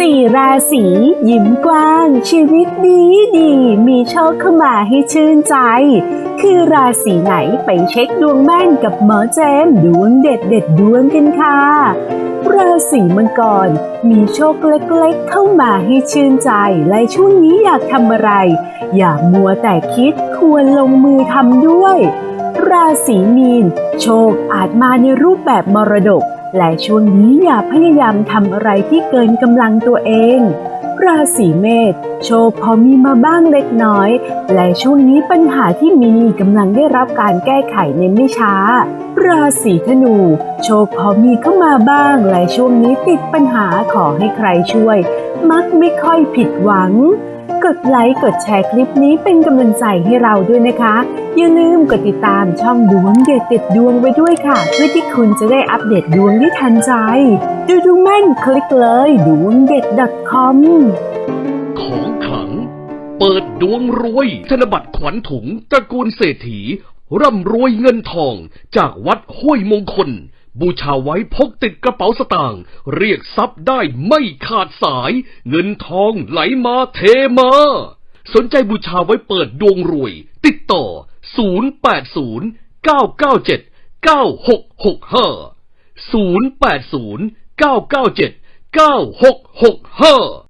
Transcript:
สี่ราศียิ้มกว้าง ชีวิตดีดีมีโชคเข้ามาให้ชื่นใจ คือราศีไหนไปเช็คดวงแม่นกับหมอเจมดวงเด็ดเด็ดดวงกันค่ะ ราศีมังกร มีโชคเล็กๆ เข้ามาให้ชื่นใจและช่วงนี้อยากทำอะไร อย่ามัวแต่คิดควรลงมือทำด้วย ราศีมีน โชคอาจมาในรูปแบบมรดก และช่วงนี้อย่าพยายามทำอะไรที่เกินกำลังตัวเอง ราศีเมษโชคพอมีมาบ้างเล็กน้อย และช่วงนี้ปัญหาที่มีกำลังได้รับการแก้ไขในไม่ช้า ราศีธนู โชคพอมีเข้ามาบ้าง และช่วงนี้ติดปัญหาขอให้ใครช่วย มักไม่ค่อยผิดหวัง กดไลค์กดแชร์คลิปนี้เป็นกำลังใจให้เราด้วยนะคะ อย่าลืมกดติดตามช่องดวงเด็ดติดดวงไว้ด้วยค่ะ เพื่อที่คุณจะได้อัปเดตดวงได้ทันใจ ดูดูแม่นคลิกเลยดวงเด็ด .com ของขลัง เปิดดวงรวย ธนบัตรขวัญถุงตระกูลเศรษฐี ร่ำรวยเงินทอง จากวัดห้วยมงคล บูชาไว้พกติดกระเป๋าสตางค์เรียกทรัพย์ได้ไม่ขาดสาย เงินทองไหลมาเทมา สนใจบูชาไว้เปิดดวงรวย ติดต่อ 080 997 9665 080 997 9665